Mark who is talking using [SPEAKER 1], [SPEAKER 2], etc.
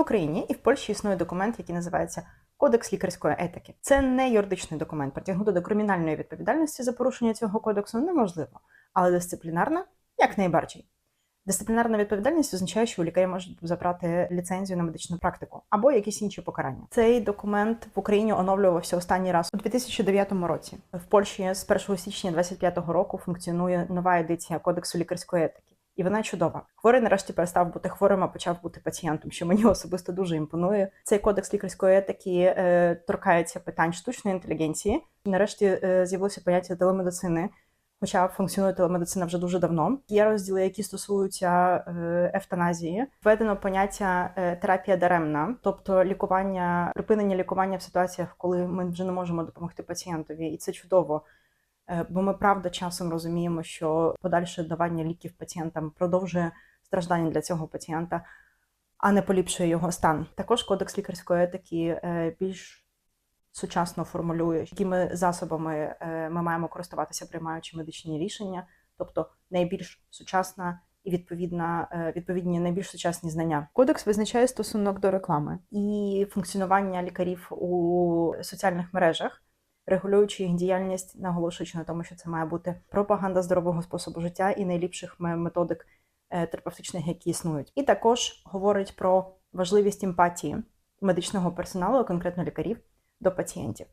[SPEAKER 1] в Україні, і в Польщі існує документ, який називається Кодекс лікарської етики. Це не юридичний документ. Притягнути до кримінальної відповідальності за порушення цього кодексу неможливо, але дисциплінарна як найбарчий. Дисциплінарна відповідальність означає, що у лікаря можуть забрати ліцензію на медичну практику або якісь інші покарання. Цей документ в Україні оновлювався останній раз у 2009 році. В Польщі з 1 січня 2025 року функціонує нова едиція Кодексу лікарської етики. І вона чудова. Хворий нарешті перестав бути хворим, а почав бути пацієнтом, що мені особисто дуже імпонує. Цей кодекс лікарської етики е, торкається питань штучної інтелігенції. Нарешті е, з'явилося поняття телемедицини, хоча функціонує телемедицина вже дуже давно. Є розділи, які стосуються е, евтаназії. Введено поняття е, терапія даремна, тобто лікування, припинення лікування в ситуаціях, коли ми вже не можемо допомогти пацієнтові, і це чудово. Е, Бо ми правда часом розуміємо, що подальше давання ліків пацієнтам продовжує страждання для цього пацієнта, а не поліпшує його стан. Також кодекс лікарської етики е, більш сучасно формулює, якими засобами е, ми маємо користуватися, приймаючи медичні рішення, тобто найбільш сучасна і відповідна відповідні найбільш сучасні знання. Кодекс визначає стосунок до реклами і функціонування лікарів у соціальних мережах регулюючи їх діяльність, наголошуючи на тому, що це має бути пропаганда здорового способу життя і найліпших методик е, терапевтичних, які існують. І також говорить про важливість емпатії медичного персоналу, конкретно лікарів, до пацієнтів.